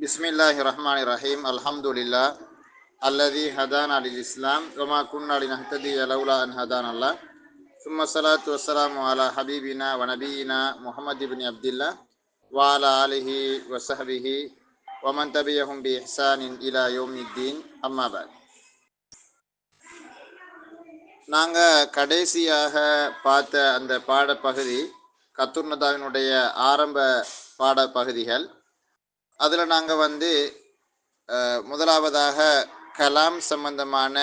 بسم الله الرحمن الرحيم الحمد لله الذي هدانا للإسلام وما كنا لنهتدي لولا أن هدانا الله ثم الصلاة والسلام على حبيبنا ونبينا محمد بن عبد الله وعلى آله وصحبه ومن تبعهم بإحسان إلى يوم الدين أما بعد நாங்கள் கடைசியாக பார்த்த அந்த பாடப்பகுதி கத்துர்னதாவினுடைய ஆரம்ப பாடப்பகுதிகள் அதில் நாங்கள் வந்து முதலாவதாக கலாம் சம்பந்தமான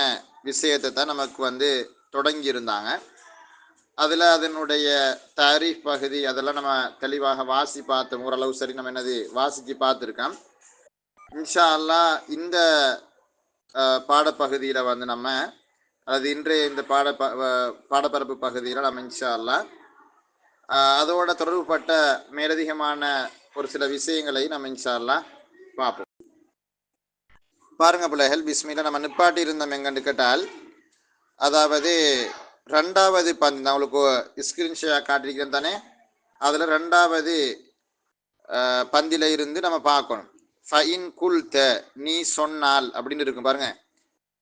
விஷயத்தை தான் நமக்கு வந்து தொடங்கியிருந்தாங்க. அதில் அதனுடைய தாரீஃப் பகுதி அதெல்லாம் நம்ம தெளிவாக வாசி பார்த்தோம். ஓரளவு சரி நம்ம என்னது வாசித்து பார்த்துருக்கோம். இன்ஷா அல்லாஹ் இந்த பாடப்பகுதியில் வந்து நம்ம அது இன்றைய இந்த பாட பாடப்பரப்பு பகுதியில் நம்ம இன்ஷா அல்லாஹ் அதோட தொடர்புபட்ட மேலதிகமான ஒரு சில விஷயங்களை நம்ம இன்ஷால்லாம் பார்ப்போம். பாருங்க பிள்ளைகள் பிஸ்மில நம்ம நிப்பாட்டி இருந்தோம் எங்கன்னு கேட்டால் அதாவது ரெண்டாவது பந்து நான் உங்களுக்கு ஸ்கிரீன்ஷாட் காட்டிருக்கிறேன் தானே? அதில் ரெண்டாவது பந்தில இருந்து நம்ம பார்க்கணும். ஃபைன் குல்த நீ சொன்னால் அப்படின்னு இருக்கும் பாருங்க.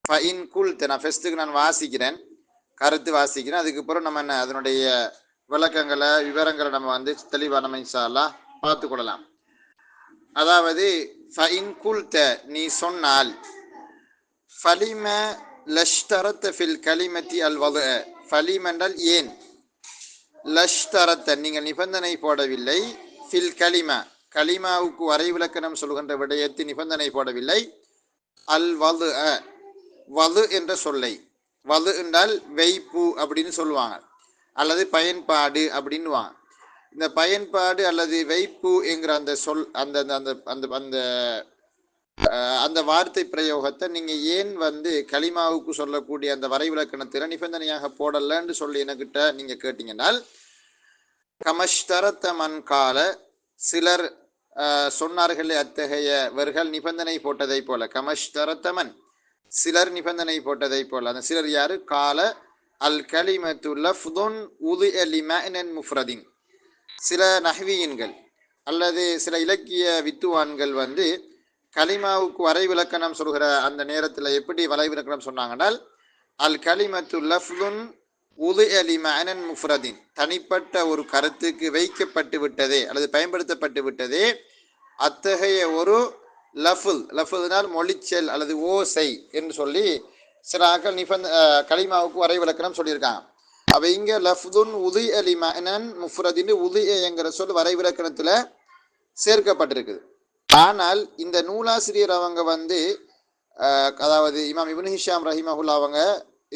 ஃபைன் குல்த நான் ஃபெஸ்ட்டுக்கு நான் வாசிக்கிறேன். கருத்து வாசிக்கிறேன். அதுக்கப்புறம் நம்ம என்ன அதனுடைய விளக்கங்களை விவரங்களை நம்ம வந்து தெளிவாக நம்ம இன்ஷா பார்த்து கொள்ளலாம் அதாவது ஃபைன் குல்த நீ சொன்னால் ஃபலிம லஷ்டரத்த ஃபில் கலிமத்தி அல் வது ஃபலிம் என்றால் ஏன்? லஷ்டரத்த நீங்கள் நிபந்தனை போடவில்லை. ஃபில் கலிம கலிமாவுக்கு வரைவிலக்கணம் சொல்கின்ற விடயத்தில் நிபந்தனை போடவில்லை. அல் வது அ வது என்ற சொல்லை. வது என்றால் வெய்ப்பு அப்படின்னு சொல்லுவாங்க. அல்லது பயன்பாடு அப்படின்னுவாங்க. இந்த பயன்பாடு அல்லது வைப்பு என்கிற அந்த சொல் அந்த அந்த அந்த அந்த அந்த வார்த்தை பிரயோகத்தை நீங்க ஏன் வந்து களிமாவுக்கு சொல்லக்கூடிய அந்த வரைவிலக்கணத்தில் நிபந்தனையாக போடலன்னு சொல்லி என்கிட்ட நீங்க கேட்டீங்கன்னால் கமஷ்தரத்த மண்கால சிலர் சொன்னார்களே அத்தகையவர்கள் நிபந்தனை போட்டதை போல கமஷ்தரத்தமன் சிலர் நிபந்தனை போட்டதை போல அந்த சிலர் யாரு? கால அல் கலிமத்து லஃப்துன் உது அலிமன் முஃப்ரதின். சில நஹ்வியின்கள் அல்லது சில இலக்கிய வித்துவான்கள் வந்து கலிமாவுக்கு வரைவிலக்கணம் சொல்கிற அந்த நேரத்தில் எப்படி வரைவிலக்கணம் சொன்னாங்கன்னால் அல் கலிமத்து லஃப்துன் உது அலி மேனன் முஃப்ரதின். தனிப்பட்ட ஒரு கருத்துக்கு வைக்கப்பட்டு விட்டதே அல்லது பயன்படுத்தப்பட்டு விட்டதே அத்தகைய ஒரு லஃபுல் லஃபுல்னால் மொழிச்சல் அல்லது ஓசை என்று சொல்லி சில ஆக்கள் நிபந்த கலிமாவுக்கு வரைவிலக்கணம் சொல்லியிருக்காங்க. அப்ப இங்க லஃப்துன் உதி அலிமனன் முஃப்ரதின் உதி என்கிற சொல் வரைவிலக்கணத்துல சேர்க்கப்பட்டிருக்குது ஆனால் இந்த நூலாசிரியர் அவங்க வந்து அதாவது இமாம் இப்னு ஹிஷாம் ரஹிமஹுல்லா அவங்க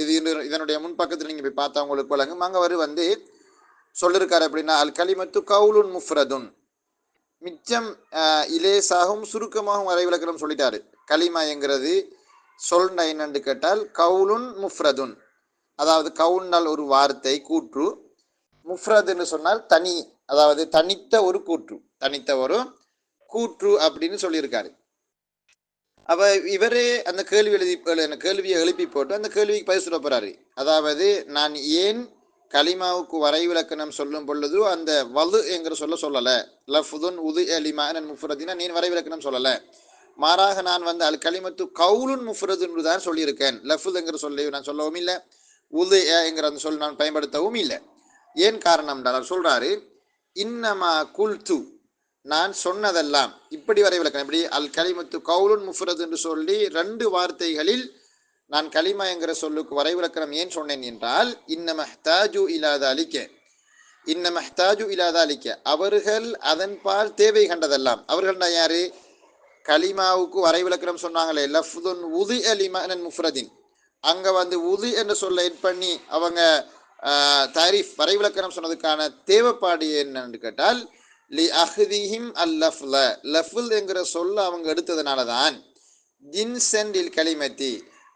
இது இதனுடைய முன்பக்கத்தில் நீங்க போய் பார்த்தா உங்களுக்கு வழங்கும் அங்க அவர் வந்து சொல்லிருக்காரு அப்படின்னா அல் கலிமத்து கவுலுன் முஃப்ரதுன். மிச்சம் இலேசாகவும் சுருக்கமாகவும் வரைவிலக்கணம் சொல்லிட்டாரு. கலிமா என்கிறது சொல் என்னன்னு கேட்டால் கவுலுன் முஃப்ரதுன். அதாவது கவுன்னால் ஒரு வார்த்தை கூற்று. முஃப்ரதுன்னு சொன்னால் தனி அதாவது தனித்த ஒரு கூற்று தனித்த ஒரு கூற்று அப்படின்னு சொல்லியிருக்காரு. அப்ப இவரே அந்த கேள்வி எழுதி கேள்வியை எழுப்பி போட்டு அந்த கேள்விக்கு பதில் சொல்ல போறாரு. அதாவது நான் ஏன் கலிமாவுக்கு வரைவிலக்கணம் சொல்லும் பொழுது அந்த வலு என்கிற சொல்ல சொல்லலை. லஃபுதுன் உது அலிமா முஃப்ரதினா நீ வரைவிலக்கணம் சொல்லலை. மாறாக நான் வந்து அல் களிமத்து கவுலுன் முஃப்ரதுன்னு தான் சொல்லியிருக்கேன். லஃபுதுங்கிற சொல்லி நான் சொல்லவும் இல்லை. உது அந்த சொல் நான் பயன்படுத்தவும் இல்லை. ஏன் காரணம் அவர் சொல்றாரு இன்னமா குல்து. நான் சொன்னதெல்லாம் இப்படி வரை விளக்கம் இப்படி அல் கலிமத்து கவுலுன் முஃபரத் என்று சொல்லி ரெண்டு வார்த்தைகளில் நான் கலிமா என்கிற சொல்லுக்கு வரைவிலக்கணம் ஏன் சொன்னேன் என்றால் இன்ன மஹ்தாஜு இல்லாத அலிக்க இன்ன மஹ்தாஜு இல்லாத அலிக்க அவர்கள் அதன்பால் தேவை கண்டதெல்லாம். அவர்கள் நான் யாரு? கலிமாவுக்கு வரைவிலக்கணம் சொன்னாங்களே. லஃப்துன் உது அலிமன் முஃப்ரதின். அங்க வந்து உது என்ற சொல்ல எட் பண்ணி அவங்க ஆஹ், தாரீஃப் வரைவிலக்கணம் சொன்னதுக்கான தேவைப்பாடு என்னன்னு கேட்டால் லி அஹ்திஹிம் அல் லஃப்ல. லஃபுல் என்கிற சொல்ல அவங்க எடுத்ததுனால தான் ஜின்சன் இல் களிமத்தி.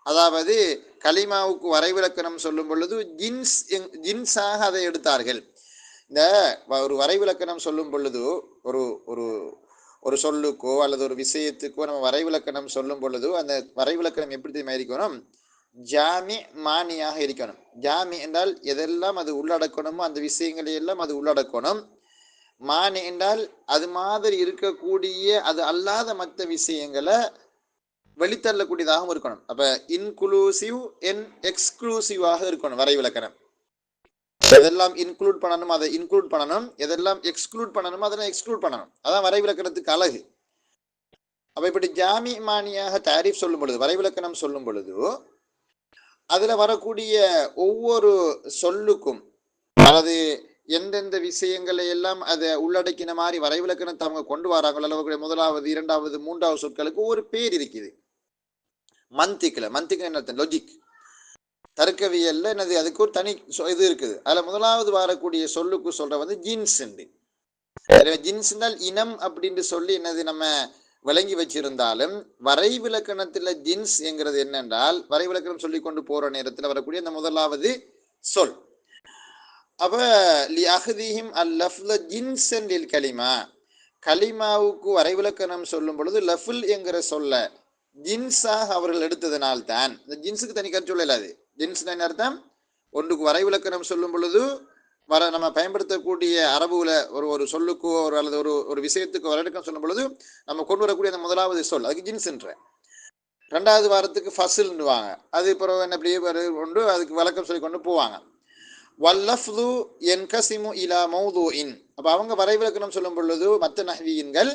அதாவது கலிமாவுக்கு வரைவிலக்கணம் சொல்லும் பொழுது ஜின்ஸ் எங்- ஜின்ஸாக அதை எடுத்தார்கள். இந்த வ- ஒரு வரைவிலக்கணம் சொல்லும் பொழுது ஒரு ஒரு ஒரு சொல்லுக்கோ அல்லது ஒரு விஷயத்துக்கோ நம்ம வரைவிலக்கணம் சொல்லும் பொழுது அந்த வரைவிலக்கணம் எப்படி தெரியுமா இருக்கணும்? ஜாமி மானியாக இருக்கணும். ஜாமி என்றால் எதெல்லாம் அது உள்ளடக்கணுமோ அந்த விஷயங்களை எல்லாம் அது உள்ளடக்கணும். மானி என்றால் அது மாதிரி இருக்கக்கூடிய அது அல்லாத மற்ற விஷயங்களை வெளித்தள்ளக்கூடியதாகவும் இருக்கணும். அப்ப இன்க்ளூசிவ் என் எக்ஸ்க்ளூசிவாக இருக்கணும் வரைவிலக்கணம் எதெல்லாம் இன்க்ளூட் பண்ணணும் அதை இன்க்ளூட் பண்ணணும். எதெல்லாம் எக்ஸ்க்ளூட் பண்ணணும் அதெல்லாம் எக்ஸ்க்ளூட் பண்ணணும். அதான் வரைவிலக்கணத்துக்கு அழகு. அப்ப இப்படி ஜாமி மானியாக தாரிஃப் சொல்லும் பொழுது வரைவிலக்கணம் சொல்லும் பொழுது அதுல வரக்கூடிய ஒவ்வொரு சொல்லுக்கும் அதாவது எந்தெந்த விஷயங்களை எல்லாம் அதை உள்ளடக்கின மாதிரி வரைவிலக்கணத்தை அவங்க கொண்டு வராங்களோ அளவுக்கு முதலாவது இரண்டாவது மூன்றாவது சொற்களுக்கு ஒரு பேர் இருக்குது. மந்திக்கில் மந்திக்கு என்ன லொஜிக் தர்க்கவியல்ல என்னது? அதுக்கு ஒரு தனி இது இருக்குது. அதுல முதலாவது வரக்கூடிய சொல்லுக்கு சொல்ற வந்து ஜீன்ஸ் ஜின்ஸ்னால் இனம் அப்படின்னு சொல்லி என்னது? நம்ம விளங்கி வச்சிருந்தாலும் வரைவிலக்கணத்துல ஜின்ஸ் என்கிறது என்னென்றால் வரைவிலக்கணம் சொல்லி கொண்டு போற நேரத்தில் வரக்கூடிய அந்த முதலாவது சொல். அப்ப லி அஹ்திஹிம் அல் லஃப்ல ஜின்சன் லில் கலிமா கலிமாவுக்கு வரைவிலக்கணம் சொல்லும் பொழுது லஃபுல் என்கிற சொல்ல ஜின்ஸாக அவர்கள் எடுத்ததனால்தான் இந்த ஜின்ஸுக்கு தனி கருத்து சொல்லலாது ஜின்ஸ் என்ன அர்த்தம்? ஒன்றுக்கு வரைவிலக்கணம் சொல்லும் பொழுது வர நம்ம பயன்படுத்தக்கூடிய அரபுல ஒரு ஒரு சொல்லுக்கோ ஒரு அல்லது ஒரு ஒரு விஷயத்துக்கு வரடுக்கம் சொல்லும் பொழுது நம்ம கொண்டு வரக்கூடிய அந்த முதலாவது சொல் அதுக்கு ஜின்ஸ்ன்ற ரெண்டாவது வாரத்துக்கு ஃபசில்னுவாங்க அது பிறகு என்ன அப்படியே கொண்டு அதுக்கு விளக்கம் சொல்லி கொண்டு போவாங்க. வல்லஃப்து என்கசிமு இலா மௌதுஇன். அப்போ அவங்க வரைவிலக்கணம் சொல்லும் பொழுது மற்ற நஹ்வியின்கள்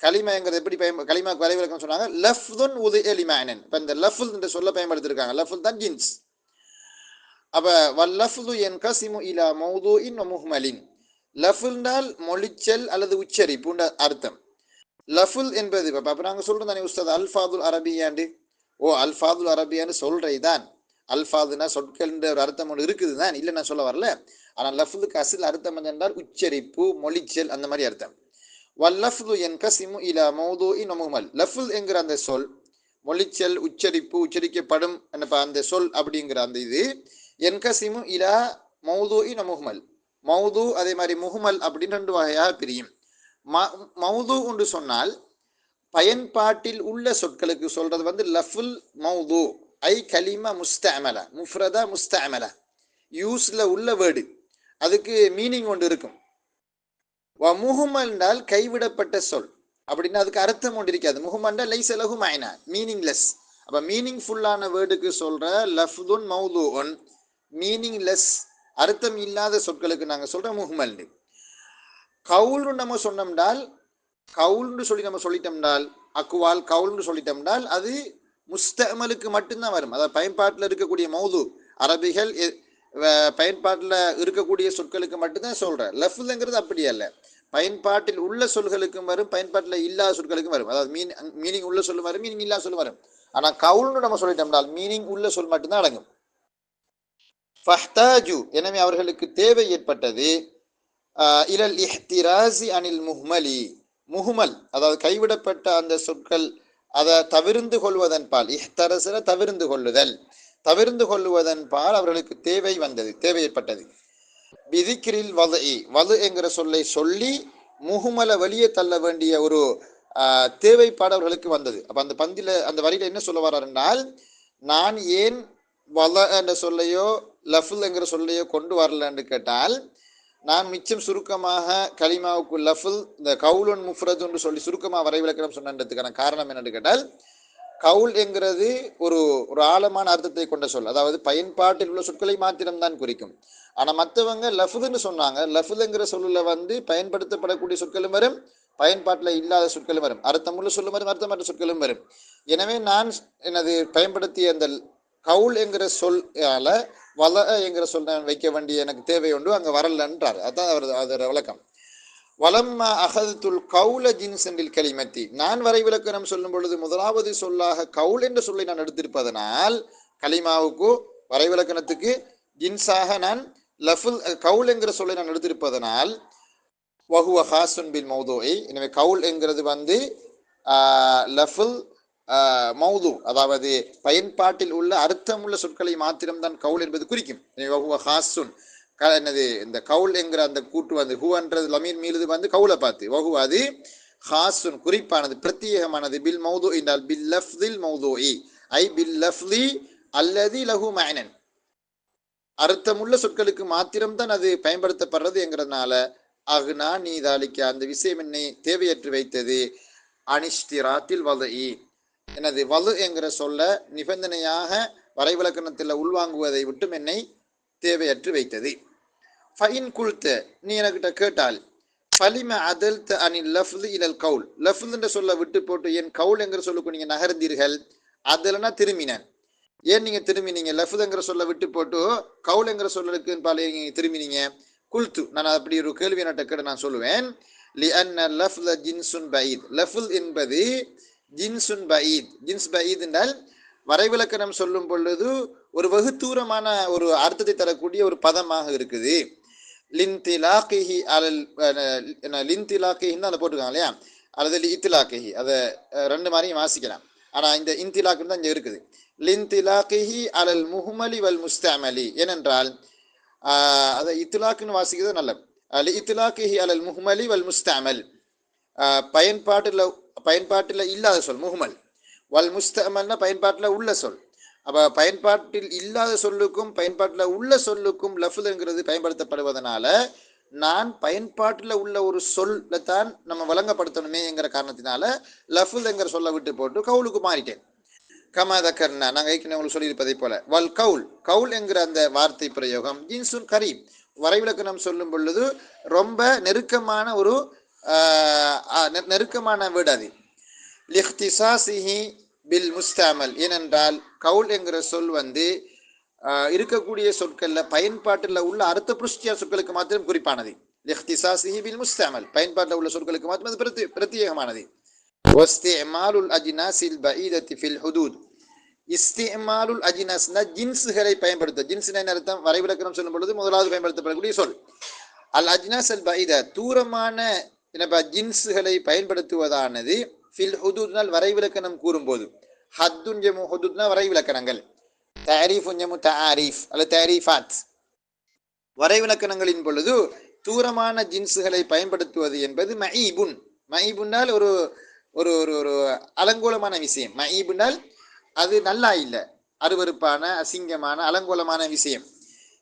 கலிமாங்கிறது எப்படி பயன் கலிமாக்கு வரைவிலக்கணம் சொன்னாங்க? லஃப்துன் உது எலிமேனன் இப்போ இந்த லஃபுல் என்ற சொல்ல பயன்படுத்திருக்காங்க. லஃபுல் தான் ஜின்ஸ். அப்போ அப்ப என் கசிமு இலா மௌது இன் முஹ்மலின். லஃபுல்னால் மொழிச்சல் அல்லது உச்சரிப்புன்ற அர்த்தம். லஃபுல் என்பது இப்போ அப்போ நாங்கள் சொல்கிறோம் தானே உஸ்தாத் அல்ஃபாதுல் அரபியாண்டு. ஓ அல்ஃபாதுல் அரபியான்னு சொல்கிறே தான் அல்ஃபாதுனா சொற்கள்ன்ற ஒரு அர்த்தம் ஒன்று இருக்குது தான் இல்லை நான் சொல்ல வரல. ஆனால் லஃபுலுக்கு அசில் அர்த்தம் என்னென்றால் உச்சரிப்பு மொழிச்சல் அந்த மாதிரி அர்த்தம். வல்லஃபுது என் கசிமு இலா மௌது இன் முஹ்மல். லஃபுல் என்கிற அந்த சொல் மொழிச்சல் உச்சரிப்பு உச்சரிக்கப்படும் என்னப்பா அந்த சொல் அப்படிங்கிற அந்த இது என்கசிமு இலா மௌதுஇன் வ முஹ்மல் மௌது அதே மாதிரி முஹ்மல் அப்படின்னு ரெண்டு வகையாக பிரியும். ம- மௌது என்று சொன்னால் பயன்பாட்டில் உள்ள சொற்களுக்கு சொல்றது வந்து லஃபுல் மௌது. ஐ கலிமா முஸ்தஅமல. முஃப்ரதா முஸ்தஅமல. யூஸ்ல உள்ள வேர்டு. அதுக்கு மீனிங் ஒன்று இருக்கும். வ முஹுமல்னால் கைவிடப்பட்ட சொல். அப்படின்னா அதுக்கு அர்த்தம் ஒன்று இருக்காது. முஹுமண்டா லைஸ் அலகு மைனா மீனிங்லெஸ். மீனிங் மீனிங்ஃபுல்லான வேர்டுக்கு சொல்ற லஃப்துன் மௌதுன் மீனிங்லெஸ் அர்த்தம் இல்லாத சொற்களுக்கு நாங்கள் சொல்கிறோம் முஹ்மல்னு கவுல்னு நம்ம சொன்னோம்னால் கவுல்னு சொல்லி நம்ம சொல்லிட்டோம்னால் அக்குவால் கவுல்னு சொல்லிட்டோம்னால் அது முஸ்தமலுக்கு மட்டும்தான் வரும். அதாவது பயன்பாட்டில் இருக்கக்கூடிய மௌது அரபிகள் எ- வ- பயன்பாட்டில் இருக்கக்கூடிய சொற்களுக்கு மட்டும்தான் சொல்கிறேன் லஃபுல்ங்கிறது அப்படி அல்ல. பயன்பாட்டில் உள்ள சொல்களுக்கும் வரும் பயன்பாட்டில் இல்லாத சொற்களுக்கும் வரும். அதாவது மீன் மீனிங் உள்ள சொல் வரும் மீனிங் இல்லாத சொல் வரும். ஆனால் கவுல்னு நம்ம சொல்லிட்டோம்னால் மீனிங் உள்ள சொல் மட்டும்தான் அடங்கும். ஃபஹ்தாஜு எனவே அவர்களுக்கு தேவை ஏற்பட்டது ஆஹ் இலல் இஹ்திராசி அனில் முஹ்மலி. முஹ்மல் அதாவது கைவிடப்பட்ட அந்த சொற்கள் அதை தவிர்ந்து கொள்வதன் பால் இஹ்தரசர தவிர்ந்து கொள்ளுதல். தவிர்ந்து கொள்ளுவதன் பால் அவர்களுக்கு தேவை வந்தது தேவை ஏற்பட்டது. விதிக்கிரில் வது வது என்கிற சொல்லை சொல்லி முகுமலை வெளியே தள்ள வேண்டிய ஒரு தேவைப்பாடு அவர்களுக்கு வந்தது. அப்போ அந்த பந்தில அந்த வரியில என்ன சொல்ல வர்றாருன்னால் நான் ஏன் வல என்ற சொல்லையோ லஃபுல் என்கிற சொல்லையோ கொண்டு வரலன்னு கேட்டால் நான் மிச்சம் சுருக்கமாக கலிமாவுக்கு லஃபுல் இந்த கவுலன் முஃப்ரத் என்று சொல்லி சுருக்கமாக வரைவிலக்கணம் சொன்னதுக்கான காரணம் என்னன்னு கேட்டால் கவுல் என்கிறது ஒரு ஒரு ஆழமான அர்த்தத்தை கொண்ட சொல். அதாவது பயன்பாட்டில் உள்ள சொற்களை மாத்திரம்தான் குறிக்கும். ஆனால் மற்றவங்க லஃபுதுன்னு சொன்னாங்க. லஃபுதுங்கிற சொல்லில் வந்து பயன்படுத்தப்படக்கூடிய சொற்களும் வரும் பயன்பாட்டில் இல்லாத சொற்களும் வரும். அர்த்தமுள்ள சொல்லும் வரும் அர்த்தமற்ற சொற்களும் வரும். எனவே நான் எனது பயன்படுத்திய அந்த கவுல் என்கிற சொல்லால் வல என்கிற சொல் நான் வைக்க வேண்டிய எனக்கு தேவை உண்டு அங்கே வரலன்றார். அதுதான் அவர் அதோட விளக்கம். வலம்மா அகதுல் கவுல ஜின்சென்றில் களிமத்தி நான் வரைவிலக்கணம் சொல்லும் பொழுது முதலாவது சொல்லாக கவுல் என்ற சொல்லை நான் எடுத்திருப்பதனால் கலிமாவுக்கு வரைவிலக்கணத்துக்கு ஜின்ஸாக நான் லஃபுல் கவுல் என்கிற சொல்லை நான் எடுத்திருப்பதனால் வஹுவ ஹாசுன் பின் மௌதுவை எனவே கவுல் என்கிறது வந்து லஃபுல் மௌது. அதாவது பயன்பாட்டில் உள்ள அர்த்தமுள்ள சொற்களை மாத்திரம்தான் கவுல் என்பது குறிக்கும். ஹாசுன் க- என்னது இந்த கவுல் என்கிற அந்த கூட்டு வந்து ஹூன்றது லமீர் மீது வந்து கவுலை பார்த்து. வகு அது ஹாசுன் குறிப்பானது பிரத்யேகமானது. பில் மௌது என்றால் பில் லஃப்தில் மௌது ஐ பில் லஃப்தி அல்லது லஹு மைனன் அர்த்தமுள்ள சொற்களுக்கு மாத்திரம்தான் அது பயன்படுத்தப்படுறது என்கிறதுனால அகுனா நீதாளிக்க அந்த விஷயம் என்னை தேவையற்று வைத்தது. அனிஷ்டிராத்தில் வலுஇ எனது வலு என்கிற சொல்ல நிபந்தனையாக வரைவிலக்கணத்தில் உள்வாங்குவதை விட்டும் என்னை தேவையற்று வைத்தது. ஃபைன் குழுத்து நீ எனக்கிட்ட கேட்டால் ஃபலிம அதல்த அனில் லஃப்து இலல் கவுல். லஃப்துன்ற சொல்ல விட்டு போட்டு என் கவுல் என்கிற சொல்லுக்கு நீங்கள் நகர்ந்தீர்கள் அதுலனா திரும்பினேன். ஏன் நீங்கள் திரும்பினீங்க? லஃப்துங்கிற சொல்ல விட்டு போட்டு கவுல் என்கிற சொல்லலுக்கு பால நீங்கள் திரும்பினீங்க? குல்து நான் அப்படி ஒரு கேள்வி நட்ட கேட்டு நான் சொல்லுவேன். லி அன்ன லஃப்ல ஜின்சுன் பயித் லஃபுல் என்பது ஜின்சுன் பஈத் ஜின்ஸ் பஈத் என்றால் வரைவிலக்கணம் சொல்லும் பொழுது ஒரு வெகு தூரமான ஒரு அர்த்தத்தை தரக்கூடிய ஒரு பதமாக இருக்குது. லின்திலாக்கிஹி அலல் லின்திலாக்கிஹின்னு அதை போட்டிருக்காங்க இல்லையா? அல்லது இத்திலாக்கிஹி அதை ரெண்டு மாதிரியும் வாசிக்கலாம். ஆனால் இந்த இன்திலாக்குன்னு தான் இங்கே இருக்குது. லின்திலாக்கிஹி அலல் முஹ்மலி வல் முஸ்தமலி. ஏனென்றால் அதை இத்திலாக்குன்னு வாசிக்கிறது நல்லது. அல் இத்திலாக்கிஹி அலல் முஹ்மலி வல் முஸ்தமல். பயன்பாட்டில் பயன்பாட்டில் இல்லாத சொல் முகமல் வல் முஸ்தமல்னா பயன்பாட்டில் உள்ள சொல். அப்போ பயன்பாட்டில் இல்லாத சொல்லுக்கும் பயன்பாட்டில் உள்ள சொல்லுக்கும் லஃபுதுங்கிறது பயன்படுத்தப்படுவதனால நான் பயன்பாட்டில் உள்ள ஒரு சொல்ல தான் நம்ம வழங்கப்படுத்தணுமே என்கிற காரணத்தினால லஃபுதுங்கிற சொல்ல விட்டு போட்டு கவுலுக்கு மாறிட்டேன். கமாதக்கர்னா நாங்கள் ஏற்கனவே உங்களுக்கு சொல்லியிருப்பதை போல. வல் கவுல் கவுல் என்கிற அந்த வார்த்தை பிரயோகம் ஜின்சுன் கரீம். வரைவிலக்கணம் சொல்லும் பொழுது ரொம்ப நெருக்கமான ஒரு நெருக்கமான வீடு அது. லிஹ்திசாசிஹி பில் முஸ்தாமல். ஏனென்றால் கவுல் என்கிற சொல் வந்து இருக்கக்கூடிய சொற்களில் பயன்பாட்டில் உள்ள அர்த்த புருஷ்டியா சொற்களுக்கு மாத்திரம் குறிப்பானது. லிஹ்திசாசிஹி பில் முஸ்தாமல். பயன்பாட்டில் உள்ள சொற்களுக்கு மாத்திரம் அது பிரத்யேகமானது. ஒஸ்திமாலுல் அஜினாசில் பஈதத்தி ஃபில் ஹுதூத். இஸ்திமாலுல் அஜினஸ்னா ஜின்ஸுகளை பயன்படுத்த ஜின்ஸினை அர்த்தம்? வரைவிலக்கணம் சொல்லும் பொழுது முதலாவது பயன்படுத்தப்படக்கூடிய சொல். அல் அஜ்னாஸ் அல் பைத தூரமான என்னப்பா ஜின்ஸுகளை பயன்படுத்துவதானது ஃபில் ஹுதூத்னால் வரைவிலக்கணம் கூறும்போது. ஹத்துன் ஜமு ஹுதூத்னா வரைவிலக்கணங்கள். தாரீஃப் ஜமு தாரீஃப் அல்லது தாரீஃபாத் வரைவிலக்கணங்களின் பொழுது தூரமான ஜின்ஸுகளை பயன்படுத்துவது என்பது மஈபுன். மஈபுனால் ஒரு ஒரு ஒரு ஒரு அலங்கோலமான விஷயம். மஈபுனால் அது நல்லா இல்லை அருவருப்பான அசிங்கமான அலங்கோலமான விஷயம்.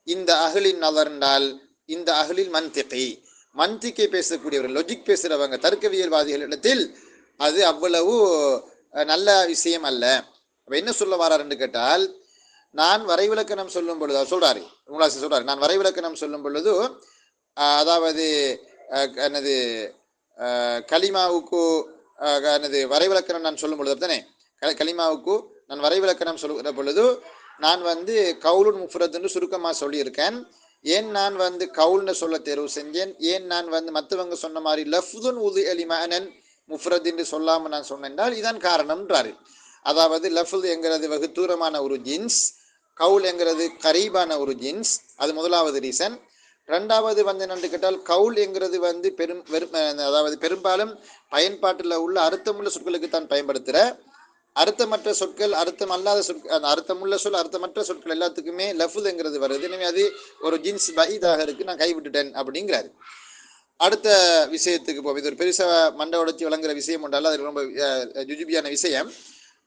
இந்த அகலின் நலர்ந்தால் இந்த அகலில் மன்திகை. மந்திக்கை பேசக்கூடியவர்கள் லொஜிக் பேசுகிறவங்க தர்க்கவியல்வாதிகளிடத்தில் அது அவ்வளவு நல்ல விஷயம் அல்ல. அப்போ என்ன சொல்ல வராருன்னு கேட்டால் நான் வரைவிலக்கணம் சொல்லும் பொழுது அவர் சொல்றாரு உங்களாசி சொல்றாரு நான் வரைவிலக்கணம் சொல்லும் பொழுது அதாவது எனது என்னது எனது கலிமாவுக்கு என்னது வரைவிலக்கணம் நான் சொல்லும் பொழுது தானே களிமாவுக்கு நான் வரைவிலக்கணம் சொல்லுகிற பொழுது நான் வந்து கவுலுன் முஃபரத்துன்னு சுருக்கமாக சொல்லியிருக்கேன். ஏன் நான் வந்து கவுல்னு சொல்ல தேர்வு செஞ்சேன்? ஏன் நான் வந்து மற்றவங்க சொன்ன மாதிரி லஃப்துன் உது எலிமனன் முஃப்ரத் என்று சொல்லாமல் நான் சொன்னேன்னால் இதான் காரணம்ன்றாரு அதாவது லஃபுல் என்கிறது வெகு தூரமான ஒரு ஜீன்ஸ் கவுல் என்கிறது கரீபான ஒரு ஜீன்ஸ் அது முதலாவது ரீசன். ரெண்டாவது வந்து என்னன்னு கேட்டால் கவுல் என்கிறது வந்து பெரும் வெறும் அதாவது பெரும்பாலும் பயன்பாட்டில் உள்ள அர்த்தமுள்ள சொற்களுக்கு தான் பயன்படுத்துகிற அர்த்தமற்ற சொற்கள் அர்த்தம் அல்லாத சொற்கள் அந்த அர்த்தமுள்ள சொல் அர்த்தமற்ற சொற்கள் எல்லாத்துக்குமே லஃபுதுங்கிறது வருது. எனவே அது ஒரு ஜின்ஸ் பயிதாக இருக்கு நான் கைவிட்டுட்டேன் அப்படிங்கிறாரு. அடுத்த விஷயத்துக்கு போவோம் இது ஒரு பெருசா மண்டை உடச்சி வழங்குற விஷயம் உண்டால அது ரொம்ப ஜுஜுபியான விஷயம்.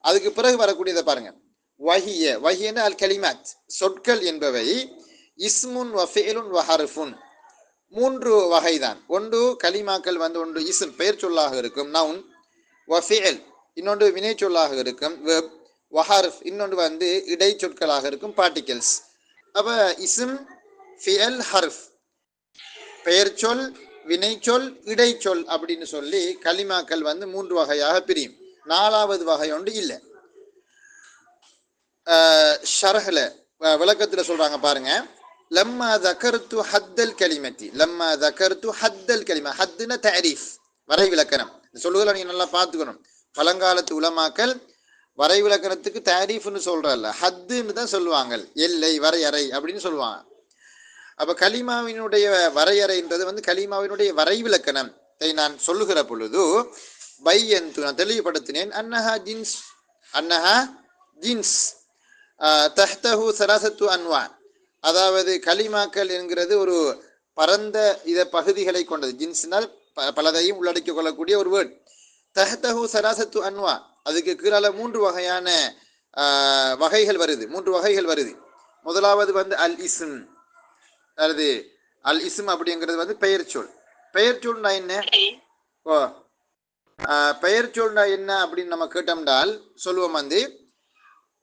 அதுக்கு பிறகு வரக்கூடியதை பாருங்க. வஹிய வஹியன அல் கலிமாத். சொற்கள் என்பவை இஸ்முன் வஃபேலுன் வஹருஃபுன் மூன்று வகைதான். ஒன்று கலிமாக்கள் வந்து ஒன்று இஸ்ம் பெயர் சொல்லாக இருக்கும். நவுன். வஃபேல் இன்னொன்று வினைச்சொல்லாக இருக்கும் வெப் வஹார்ஃப் இன்னொன்று வந்து இடைச்சொற்களாக இருக்கும் பார்ட்டிகல்ஸ் அப்போ இசும் ஃபியல் ஹர்ஃப் பெயர் சொல் வினைச்சொல் இடைச்சொல் அப்படின்னு சொல்லி களிமாக்கள் வந்து மூன்று வகையாக பிரியும். நாலாவது வகை ஒன்று இல்லை. ஷரஹில் விளக்கத்தில் சொல்கிறாங்க பாருங்க. லம்மா தக்கருத்து ஹத்தல் கலிமத்தி. லம்மா தக்கருத்து ஹத்தல் கலிமா. ஹத்துன தரீஃப் வரை விளக்கணம். இந்த சொல்லுகளை நீங்கள் நல்லா பார்த்துக்கணும். பழங்காலத்து உலமாக்கள் வரைவிலக்கணத்துக்கு தாரீஃப்னு சொல்கிறல்ல ஹத்துன்னு தான் சொல்லுவாங்க எல்லை வரையறை அப்படின்னு சொல்லுவாங்க. அப்போ கலிமாவினுடைய வரையறைன்றது வந்து கலிமாவினுடைய வரைவிலக்கணம். இதை நான் சொல்லுகிற பொழுது பை என்று நான் தெளிவுபடுத்தினேன் அன்னஹா ஜின்ஸ் அன்னஹா ஜின்ஸ் தஹ்தஹு சராசத்து அன்வா. அதாவது கலிமாக்கள் என்கிறது ஒரு பரந்த இத பகுதிகளை கொண்டது. ஜின்ஸ்னால் ப- பலதையும் உள்ளடக்கிக் கொள்ளக்கூடிய ஒரு வேர்ட். தஹ்தஹு சராசத்து அன்வா அதுக்கு கீழால மூன்று வகையான வகைகள் வருது. மூன்று வகைகள் வருது. முதலாவது வந்து அல் இஸ்ம். அல்லது அல் இஸ்ம் அப்படிங்கிறது வந்து பெயர் சொல். பெயர் சொல்னா என்ன? ஓ பெயர் சொல்னா என்ன அப்படின்னு நம்ம கேட்டோம்னால் சொல்லுவோம் வந்து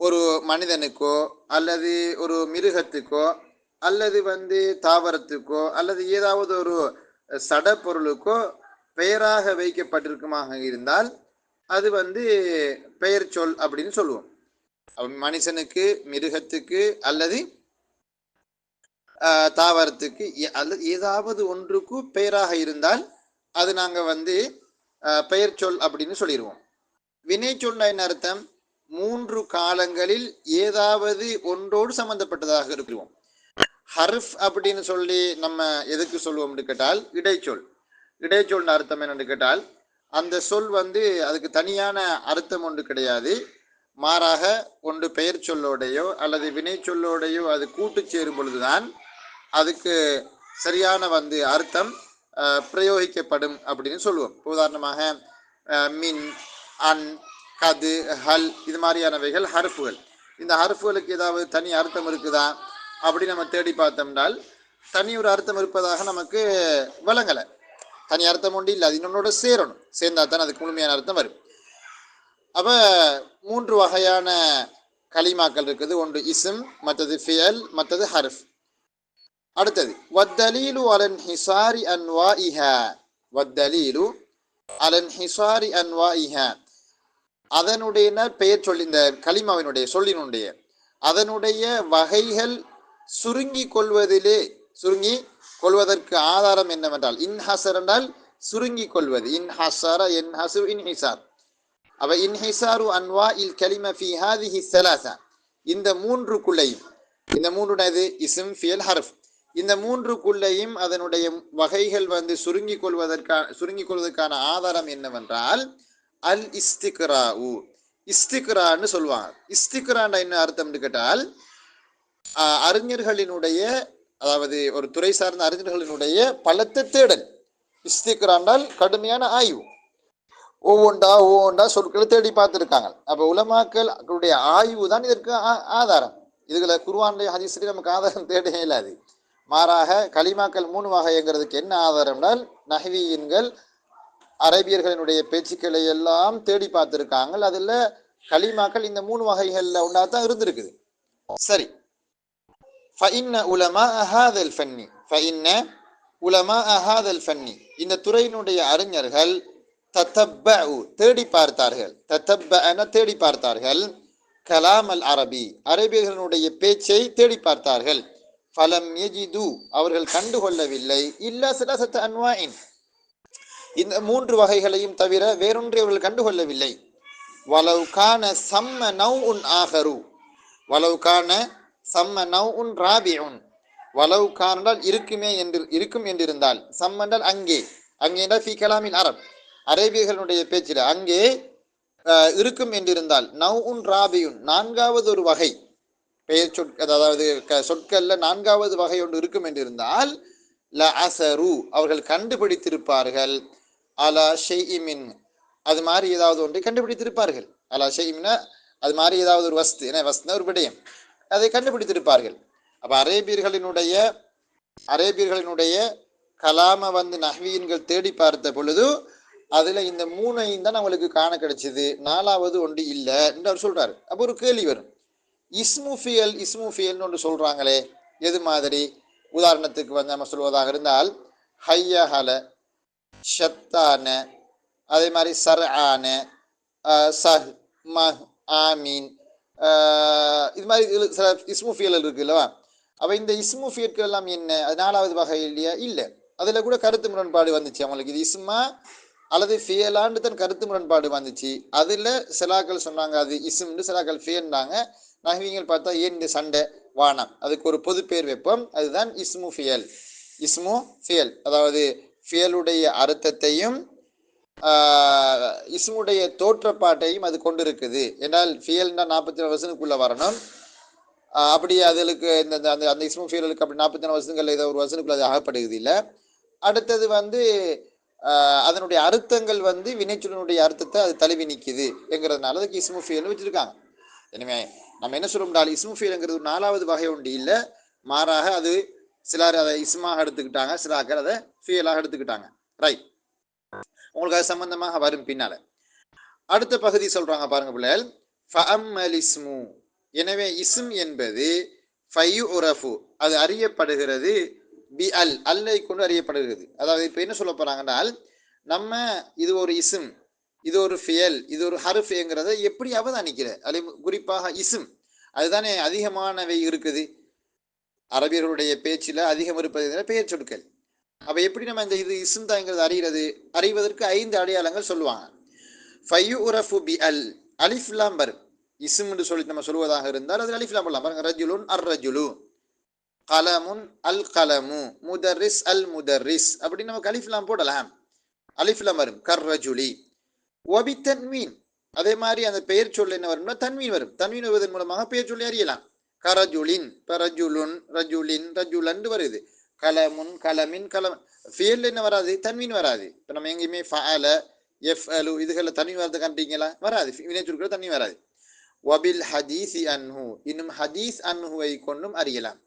ஒரு மனிதனுக்கோ அல்லது ஒரு மிருகத்துக்கோ அல்லது வந்து தாவரத்துக்கோ அல்லது ஏதாவது ஒரு சட பொருளுக்கோ பெயராக வைக்கப்பட்டிருக்குமாக இருந்தால் அது வந்து பெயர் சொல் அப்படின்னு சொல்லுவோம். மனுஷனுக்கு மிருகத்துக்கு அல்லது தாவரத்துக்கு எ- அல்லது ஏதாவது ஒன்றுக்கு பெயராக இருந்தால் அது நாங்கள் வந்து பெயர் சொல் அப்படின்னு சொல்லிடுவோம் வினை சொல்ல என்ன அர்த்தம்? மூன்று காலங்களில் ஏதாவது ஒன்றோடு சம்பந்தப்பட்டதாக இருக்கிறோம். ஹர்ஃப் அப்படின்னு சொல்லி நம்ம எதுக்கு சொல்லுவோம்னு கேட்டால் இடைச்சொல். இடைச்சொல்னு அர்த்தம் என்னென்று கேட்டால் அந்த சொல் வந்து அதுக்கு தனியான அர்த்தம் ஒன்று கிடையாது. மாறாக ஒன்று பெயர் சொல்லோடையோ அல்லது வினை சொல்லோடையோ அது கூட்டு சேரும் பொழுதுதான் அதுக்கு சரியான வந்து அர்த்தம் பிரயோகிக்கப்படும் அப்படின்னு சொல்லுவோம். உதாரணமாக மின் அன் கது ஹல் இது மாதிரியானவைகள் ஹர்ஃபுகள் இந்த ஹர்ஃபுகளுக்கு ஏதாவது தனி அர்த்தம் இருக்குதா அப்படி நம்ம தேடி பார்த்தோம்னால் தனி ஒரு அர்த்தம் இருப்பதாக நமக்கு விளங்கலை. தனி அர்த்தம் ஒன்று இல்லை அது இன்னொன்னோட சேரணும். சேர்ந்தா தான் அதுக்கு முழுமையான அர்த்தம் வரும். அப்போ மூன்று வகையான கலிமாக்கள் இருக்குது. ஒன்று இசும் மற்றது ஃபியல் மற்றது ஹர்ஃப். அடுத்தது வத்தலீலு அலன் ஹிசாரி அன்வாஇஹா. வத்தலீலு அலன் ஹிசாரி அன்வாஇஹா. அதனுடைய பெயர் சொல்லி இந்த கலிமாவினுடைய சொல்லினுடைய அதனுடைய வகைகள் சுருங்கி கொள்வதிலே சுருங்கி கொள்வதற்கு ஆதாரம் என்னவென்றால் இன்ஹசர் என்றால் சுருங்கி கொள்வது. இன்ஹசர இன்ஹசு இன்ஹிசார் அவ இன்ஹிசாரு அன்வா இல் கலிம ஃபி ஹாதிஹி சலாசா. இந்த மூன்றுக்குள்ளையும் இந்த மூன்றுடையது இஸ்ம் ஃபியல் ஹர்ஃப். இந்த மூன்றுக்குள்ளையும் அதனுடைய வகைகள் வந்து சுருங்கிக் கொள்வதற்கான சுருங்கி கொள்வதற்கான ஆதாரம் என்னவென்றால் அல் இஸ்திக்ராஉ. இஸ்திக்ரான்னு சொல்லுவாங்க. இஸ்திக்ரான்னா என்ன அர்த்தம்னு கேட்டால் அறிஞர்களினுடைய அதாவது ஒரு துறை சார்ந்த அறிஞர்களினுடைய பலத்தை தேடல். இஸ்திக்ராண்டால் கடுமையான ஆய்வு. ஒவ்வொன்றா ஒவ்வொன்றா சொற்களை தேடி பார்த்துருக்காங்க. அப்போ உலமாக்களுடைய ஆய்வு தான் இதற்கு ஆ- ஆதாரம். இதில் குருவானுடைய ஹதீஸ்லேயே நமக்கு ஆதாரம் தேட இயலாது மாறாக கலிமாக்கள் மூணு வகைங்கிறதுக்கு என்ன ஆதாரம்னால் நஹ்வியின்கள் அரேபியர்களினுடைய பேச்சுக்களை எல்லாம் தேடி பார்த்துருக்காங்க. அதில் களிமாக்கள் இந்த மூணு வகைகளில் ஒன்றா தான் இருந்திருக்குது. சரி ஃபஇன்ன உலமா அஹாதல் ஃபன்னி ஃபஇன்ன உலமா அஹாதல் ஃபன்னி இந்த துறையினுடைய அறிஞர்கள் தத்தப்பஉ தேடி பார்த்தார்கள். தத்தப்பன தேடி பார்த்தார்கள். கலாம் அல் அரபி அரபியர்களுடைய பேச்சை தேடி பார்த்தார்கள். ஃபலம் எஜிது அவர்கள் கண்டுகொள்ளவில்லை. இல்லா சிலசத்த அன்வாயின். இந்த மூன்று வகைகளையும் தவிர வேறொன்றை அவர்கள் கண்டுகொள்ளவில்லை. வலவு சம்ம நவ் உன் ஆகரு. வலவு சம்ம நவ் உன் ராபிஉன். வலவு கானால் இருக்குமே என்று இருக்கும் என்றிருந்தால் சம்மண்டால் அங்கே அங்கே என்றால் ஃபி கலாமின் அரப் அரேபியர்களுடைய பேச்சில் அங்கே இருக்கும் என்றிருந்தால் நவ் உன் ராபியுன் நான்காவது ஒரு வகை பெயர் சொற் அதாவது க- சொற்கள்ல நான்காவது வகை ஒன்று இருக்கும் என்றிருந்தால் ல அசரு அவர்கள் கண்டுபிடித்திருப்பார்கள் அலா ஷெய்மின் அது மாதிரி ஏதாவது ஒன்றை கண்டுபிடித்திருப்பார்கள். அலா ஷெய்மின அது மாதிரி ஏதாவது ஒரு வஸ்து ஏன்னா வஸ்துனா ஒரு விடயம். அதை கண்டுபிடித்திருப்பார்கள். அப்போ அரேபியர்களினுடைய அரேபியர்களினுடைய கலாம வந்து நஹ்வீன்கள் தேடி பார்த்த பொழுது அதில் இந்த மூணையும் தான் அவங்களுக்கு காண கிடைச்சது. நாலாவது ஒன்று இல்லை என்று அவர் சொல்கிறாரு அப்போ ஒரு கேள்வி வரும். இஸ்முஃபியல் இஸ்முஃபியல்னு ஒன்று சொல்கிறாங்களே எது மாதிரி? உதாரணத்துக்கு வந்து நம்ம சொல்வதாக இருந்தால் ஹையஹல ஷத்தான அதே மாதிரி சர் ஆன சஹ் மஹ் ஆமீன் இது மாதிரி சில சில இருக்கு இல்லவா? அப்போ இந்த இஸ்முஃபியட்கள் எல்லாம் என்ன? அது நாலாவது வகை இல்லையா? இல்லை. அதில் கூட கருத்து முரண்பாடு வந்துச்சு. அவங்களுக்கு இது இஸ்மா அல்லது ஃபியலான்னு தான் கருத்து முரண்பாடு வந்துச்சு. அதில் சிலாக்கள் சொன்னாங்க அது இஸ்ம்னு சிலாக்கள் ஃபியன்றாங்க நகவிங்கள் பார்த்தா ஏன் இந்த சண்டை? வானம். அதுக்கு ஒரு பொது பேர் வைப்போம். அதுதான் இஸ்மு ஃபியல் இஸ்மு ஃபியல் அதாவது ஃபியலுடைய அர்த்தத்தையும் இஸ்முடைய தோற்றப்பாட்டையும் அது கொண்டிருக்குது. ஏன்னால் ஃபியல்னா நாற்பத்தி நாலு வருஷத்துக்குள்ளே வரணும். அப்படி அதுக்கு இந்த அந்த அந்த இஸ்மு ஃபியலுக்கு அப்படி நாற்பத்தி நாலு வசனங்கள் ஏதோ ஒரு வசனுக்குள்ள அது ஆகப்படுகிறது இல்லை அடுத்தது வந்து அதனுடைய அர்த்தங்கள் வந்து வினைச்சொல்லினுடைய அர்த்தத்தை அது தழுவி நிற்கிது என்கிறதுனால அதுக்கு இஸ்மு ஃபியல்னு வச்சுருக்காங்க. எனவே நம்ம என்ன சொல்றோம்டால் இஸ்மு ஃபியலுங்கிறது ஒரு நாலாவது வகை உண்டு இல்லை. மாறாக அது சிலர் அதை இஸ்மாக எடுத்துக்கிட்டாங்க சிலாக்கள் அதை ஃபியலாக எடுத்துக்கிட்டாங்க. ரைட் உங்களுக்கு அது சம்பந்தமாக வரும் பின்னால. அடுத்த பகுதி சொல்றாங்க பாருங்க பிள்ளைகள். ஃபஅம்மல் இஸ்மு எனவே இஸ்ம் என்பது ஃபயு உரஃபு அது அறியப்படுகிறது பி அல் அல்லை கொண்டு அறியப்படுகிறது. அதாவது இப்போ என்ன சொல்ல போறாங்கன்றால் நம்ம இது ஒரு இசும் இது ஒரு ஃபியல் இது ஒரு ஹருஃப்ங்கிறத எப்படி அவதானிக்கிற? அது குறிப்பாக இசும் அதுதானே அதிகமானவை இருக்குது. அரபியர்களுடைய பேச்சில் அதிகம் இருப்பது பெயர் சொற்கள் அப்போ எப்படி நம்ம இந்த இது இஸ்ம் தாங்கிறது அறிகிறது? அறிவதற்கு ஐந்து அடையாளங்கள் சொல்லுவாங்க. ஃபையு உரஃபு பி அல் அலிஃப்லாம் வரும். இசும் என்று சொல்லி நம்ம சொல்வதாக இருந்தால் அதில் அலிஃப்லாம் போடலாம். பாருங்க ரஜுலுன் அர் ரஜுலு கலமுன் அல் கலமு முதர்ரிஸ் அல் முதர்ரிஸ் அப்படின்னு நமக்கு அலிஃப்லாம் போடலாம். அலிஃப்லாம் வரும். கர் ரஜுலி ஒபி தன்மீன் அதே மாதிரி அந்த பெயர் சொல் என்ன வரும்னா தன்மீன் வரும். தன்மீன் வருவதன் மூலமாக பெயர் சொல்லி அறியலாம். கரஜுலின் பரஜுலுன் ரஜுலின் ரஜுலன் வருது. கலமுன் கலமின் கலம். ஃபியல் என்ன வராது? தன்மீன் வராது. இப்போ நம்ம எங்கேயுமே ஃபால எஃப் அலு இதுகளில் தனி வரது கண்டிங்களா? வராது. வினை சொற்கள் தண்ணி வராது. வபில் ஹதீஸ் அன்ஹு இன்னும் ஹதீஸ் அன்ஹுவை கொண்டும் அறியலாம்.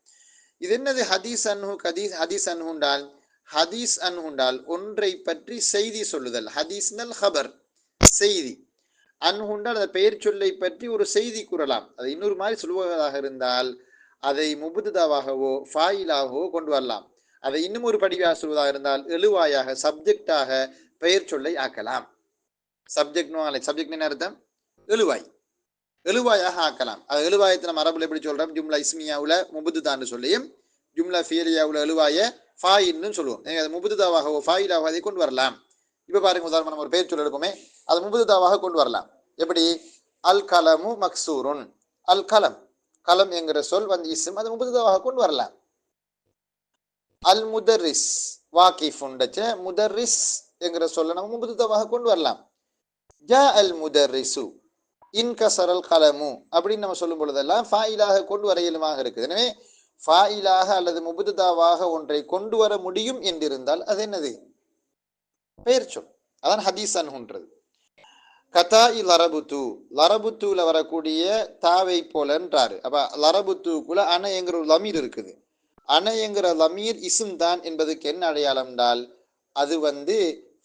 இது என்னது ஹதீஸ் அன்ஹு கதீஸ் ஹதீஸ் அன்ஹுண்டால் ஹதீஸ் அன்ஹுண்டால் ஒன்றை பற்றி செய்தி சொல்லுதல். ஹதீஸ்னல் ஹபர் செய்தி. அன்ஹுண்டால் அந்த பெயர் சொல்லை பற்றி ஒரு செய்தி கூறலாம். அது இன்னொரு மாதிரி சொல்லுவதாக இருந்தால் அதை முபுதுதாவாகவோ ஃபாயிலாகவோ கொண்டு வரலாம். அதை இன்னும் ஒரு படிவாக சொல்வதாக இருந்தால் எழுவாயாக சப்ஜெக்டாக பெயர் சொல்லை ஆக்கலாம். சப்ஜெக்ட் சப்ஜெக்ட் என்ன அர்த்தம்? எழுவாய் எழுவாயாக ஆக்கலாம். அது எழுவாயத்தை நம்ம அரபுல எப்படி சொல்றோம்? ஜும்லா இஸ்மியாவுல முபுதுதான்னு சொல்லியும் ஜும்லா ஃபியலியாவுல எழுவாய ஃபாயின்னு சொல்லுவோம். அது முபுதுதாவாகவோ ஃபாயிலாகவோ அதை கொண்டு வரலாம். இப்போ பாருங்க உதாரணமாக நம்ம ஒரு பெயர் சொல்ல எடுப்போமே. அது முபுதுதாவாக கொண்டு வரலாம். எப்படி? அல் கலமு மக்சூருன். அல் கலம் கலம் என்கிற சொல் வந்து இஸ்ம் அது முபுதுதாவாக கொண்டு வரலாம். அல் முதரிஸ் வாக்கிஃப் உண்டச்ச. முதர்ரிஸ் என்கிற சொல்ல நம்ம முபுதுதாவாக கொண்டு வரலாம். ஜா அல் முதரிசு இன்கசரல் கலமு அப்படின்னு நம்ம சொல்லும் பொழுதெல்லாம் ஃபாயிலாக கொண்டு வர இயலுமாக இருக்குது. எனவே ஃபாயிலாக அல்லது முபுதாவாக ஒன்றை கொண்டு வர முடியும் என்றிருந்தால் அது என்னது? பெயர் சொல் அதான் ஹதீஸ் அன்ஹுன்றது கதா இ லரபுத்து. லரபுத்துவில் வரக்கூடிய தாவை போலன்றாரு. அப்ப லரபுத்துக்குள்ள அணைங்கிற ஒரு லமீர் இருக்குது. அணைங்கிற லமீர் இசும் தான் என்பதுக்கு என்ன அடையாளம் என்றால் அது வந்து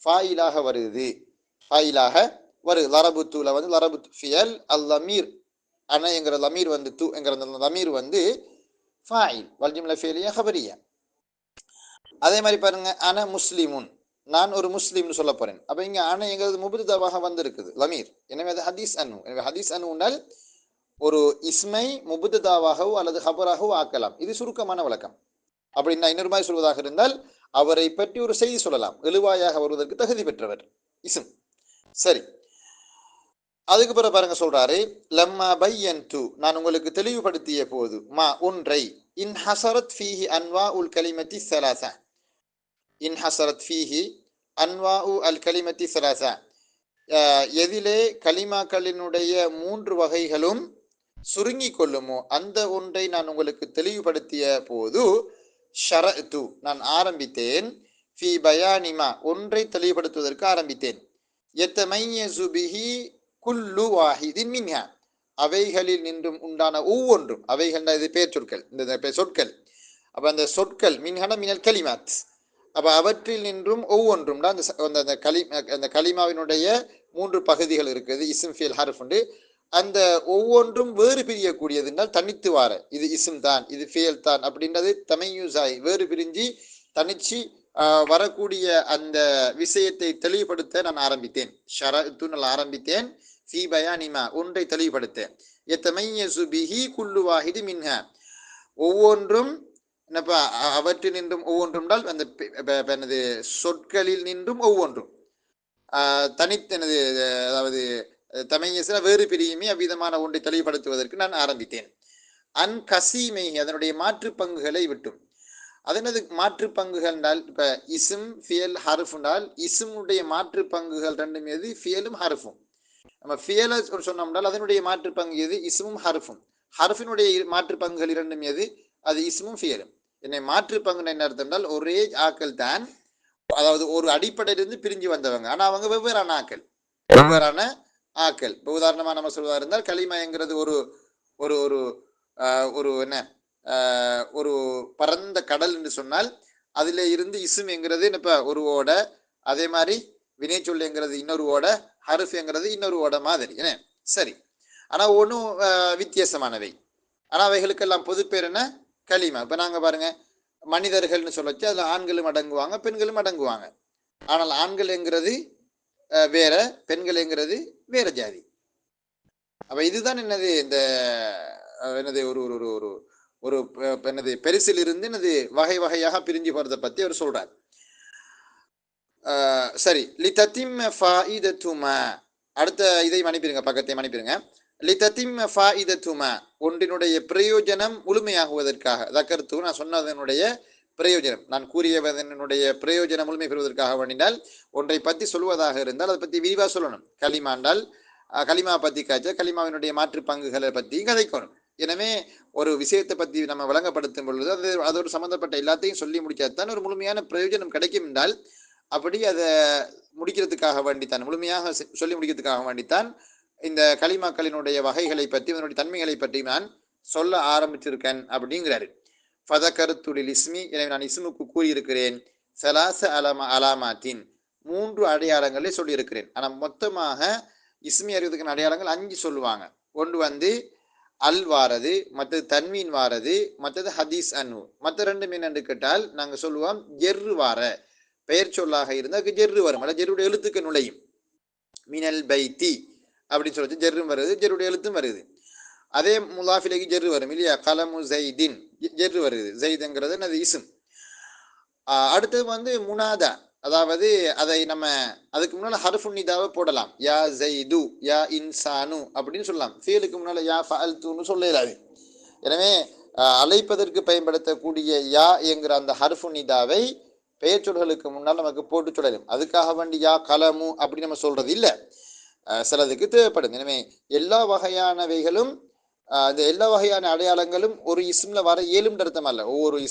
ஃபாயிலாக வருது. ஃபாயிலாக வருது. லரபுத்துவில் வந்து லரபுத் ஃபியல் அல் லமீர். அணைங்கிற லமீர் வந்து து என்கிற அந்த லமீர் வந்து ஃபாயில். வல்ஜிம்ல ஃபேலியா ஹபரியா. அதே மாதிரி பாருங்க அன முஸ்லிமுன். நான் ஒரு முஸ்லீம்னு சொல்ல போறேன். அப்ப இங்க அணை எங்கிறது முபுதாவாக வந்திருக்குது. லமீர். எனவே அது ஹதீஸ் அனு எனவே ஹதீஸ் அனு ஒரு இஸ்மை முபுதாவாகவோ அல்லது ஹபராகவோ ஆக்கலாம். இது சுருக்கமான விளக்கம் அப்படின்னா இன்னொரு மாதிரி சொல்வதாக இருந்தால் அவரை பற்றி ஒரு செய்தி சொல்லலாம். எழுவாயாக வருவதற்கு தகுதி பெற்றவர். இஸ்ம். சரி. அதுக்கு பிறகு பாருங்க சொல்றாரு லம்மா பையன் து நான் உங்களுக்கு தெளிவுபடுத்திய போது மா ஒன்றை. இன் ஹசரத் ஃபீஹி அன்வா உல் கலிமத்தி சலாசா. இன்ஹசரத் ஃபீஹி அன்வா உ அல் கலிமத்தி சராசா எதிலே கலிமாக்களினுடைய மூன்று வகைகளும் சுருங்கி கொள்ளுமோ அந்த ஒன்றை நான் உங்களுக்கு தெளிவுபடுத்திய போது ஷர து நான் ஆரம்பித்தேன். ஃபி பயானிமா ஒன்றை தெளிவுபடுத்துவதற்கு ஆரம்பித்தேன். எத்தமையசு பிஹி குல்லு வாஹிதின் மின்ஹா. அவைகளில் நின்றும் உண்டான ஒவ்வொன்றும் அவைகள் இது பேர் சொற்கள் இந்த சொற்கள். அப்போ அந்த சொற்கள் மின்ஹன மினல் கலிமாத். அப்போ அவற்றில் நின்றும் ஒவ்வொன்றும் தான் அந்த அந்த களி அந்த களிமாவினுடைய மூன்று பகுதிகள் இருக்குது. இசும் ஃபியல் ஹர்ஃப் உண்டு. அந்த ஒவ்வொன்றும் வேறு பிரியக்கூடியது என்றால் தனித்து வார. இது இசும் தான் இது ஃபியல் தான் அப்படின்றது தமையூசாய் வேறு பிரிஞ்சு தனிச்சு வரக்கூடிய அந்த விஷயத்தை தெளிவுபடுத்த நான் ஆரம்பித்தேன். ஷரத்து நான் ஆரம்பித்தேன். ஃபி பயானிமா ஒன்றை தெளிவுபடுத்தேன். எத்தமையசு பிஹி குல்லு வாஹிது மின்ஹ. ஒவ்வொன்றும் என்னப்பா அவற்றில் நின்றும் ஒவ்வொன்றும் என்றால் அந்த எனது சொற்களில் நின்றும் ஒவ்வொன்றும். தனித்தனது அதாவது தமையசில வேறு பிரியுமே அவ்விதமான ஒன்றை தெளிவுபடுத்துவதற்கு நான் ஆரம்பித்தேன். அன் கசீமை அதனுடைய மாற்று பங்குகளை விட்டும். அதனது மாற்று பங்குகள் என்றால் இப்ப இசும் ஃபியல் ஹருஃப் என்றால் இசுமுடைய மாற்று பங்குகள் ரெண்டும் எது ஃபியலும் ஹருஃபும். நம்ம ஃபியலை சொன்னோம்னால் அதனுடைய மாற்று பங்கு எது இசுமும் ஹருஃபும். ஹருஃபினுடைய மாற்று பங்குகள் இரண்டும் எது அது இஸ்மும் ஃபியலும். என்னை மாற்று பங்கு என்ன என்றால் ஒரே ஆக்கள் தான் அதாவது ஒரு அடிப்படையிலிருந்து பிரிஞ்சு வந்தவங்க. ஆனா அவங்க வெவ்வேறான ஆக்கள். வெவ்வேறான ஆக்கள். இப்போ உதாரணமா நம்ம சொல்வதா இருந்தால் களிமயங்கிறது ஒரு ஒரு ஒரு ஒரு என்ன ஒரு பரந்த கடல் என்று சொன்னால் அதில் இருந்து இசும் என்கிறது இப்போ ஒரு ஓடை. அதே மாதிரி வினைச்சொல்லுங்கிறது இன்னொரு ஓட ஹருஃப்ங்கிறது இன்னொரு ஓட மாதிரி என்ன? சரி. ஆனால் ஒன்றும் வித்தியாசமானவை. ஆனால் அவைகளுக்கெல்லாம் பொது பேர் என்ன? கலிமா இப்போ நாங்கள் பாருங்க மனிதர்கள்னு சொல்லச்சு அதில் ஆண்களும் அடங்குவாங்க பெண்களும் அடங்குவாங்க. ஆனால் ஆண்கள்ங்கிறது வேற பெண்கள்ங்கிறது வேற ஜாதி. அப்போ இதுதான் என்னது இந்த என்னது ஒரு ஒரு ஒரு ஒரு ஒரு என்னது பெருசில் இருந்து என்னது வகை வகையாக பிரிஞ்சு போகிறத பற்றி அவர் லி அஹ், சரி. லிதத்திம் ஃபாயிதத்துமா. அடுத்த இதை மன்னிப்பிருங்க பக்கத்தை மன்னிப்பிருங்க. லிதத்திம் ஃபாயிதத்துமா ஒன்றினுடைய பிரயோஜனம் முழுமையாகுவதற்காக. தக்கருத்து நான் சொன்னதனுடைய பிரயோஜனம். நான் கூறியவதனுடைய பிரயோஜனம் முழுமை பெறுவதற்காக வேண்டினால் ஒன்றை பற்றி சொல்வதாக இருந்தால் அதை பற்றி விரிவாக சொல்லணும். களிமாண்டால் அஹ், களிமா பற்றி காய்ச்ச களிமாவினுடைய மாற்று பங்குகளை பற்றி கதைக்கணும். எனவே ஒரு விஷயத்தை பற்றி நம்ம விளங்கப்படுத்தும் பொழுது அது அதோடு சம்மந்தப்பட்ட எல்லாத்தையும் சொல்லி முடிச்சாதான் ஒரு முழுமையான பிரயோஜனம் கிடைக்கும் என்றால் அப்படி அதை முடிக்கிறதுக்காக வேண்டித்தான் முழுமையாக செ- சொல்லி முடிக்கிறதுக்காக வேண்டித்தான் இந்த களிமாக்களினுடைய வகைகளை பற்றி அதனுடைய தன்மைகளை பற்றி நான் சொல்ல ஆரம்பிச்சிருக்கேன் அப்படிங்கிறாரு. ஃபதகருத்துடில் இஸ்மி எனவே நான் இஸ்முக்கு கூறியிருக்கிறேன். சலாச அலமா அலாமாத்தின் மூன்று அடையாளங்களை சொல்லியிருக்கிறேன். ஆனால் மொத்தமாக இஸ்மி அறிவதற்கான அடையாளங்கள் அஞ்சு சொல்லுவாங்க. ஒன்று வந்து அல் வாரது மற்றது தன்மீன் வாரது மற்றது ஹதீஸ் அனு மற்ற ரெண்டு மீன் என்று கேட்டால் நாங்கள் சொல்லுவோம் ஜெர்ரு வார. பெயர் சொல்லாக இருந்தால் அதுக்கு ஜெர்ரு வரும். அல்ல ஜெருடைய எழுத்துக்கு நுழையும். மினல் பைத்தி. அப்படின்னு சொல்லிட்டு ஜெர்ரும் வருது ஜெருடைய எழுத்தும் வருது. அதே முலாஃபிலைக்கு ஜெர்ரு வரும் இல்லையா? கலமு ஜெய்தின் ஜெர்ரு வருது. ஜெய்துங்கிறது அது இசும் அடுத்தது வந்து முனாதா. அதாவது அதை நம்ம அதுக்கு முன்னால் ஹர்ஃபுன்னிதாவை போடலாம். யா ஜெய்து யா இன்சானு அப்படின்னு சொல்லலாம். ஃபீலுக்கு முன்னால் யா ஃபால்துன்னு சொல்ல இயலாது எனவே அழைப்பதற்கு பயன்படுத்தக்கூடிய யா என்கிற அந்த ஹர்ஃபுன்னிதாவை பெயர் சொல்களுக்கு முன்னால் நமக்கு போட்டு சொல்லலாம். அதுக்காக வேண்டி யா கலமு அப்படி நம்ம சொல்றது இல்லை. சிலதுக்கு தேவைப்படும் எனவே எல்லா வகையானவைகளும் அது எல்லா வகையான அடையாளங்களும் ஒரு இஸ்மில் வர இயலும்ன்ற அர்த்தம் அல்ல. ஒவ்வொரு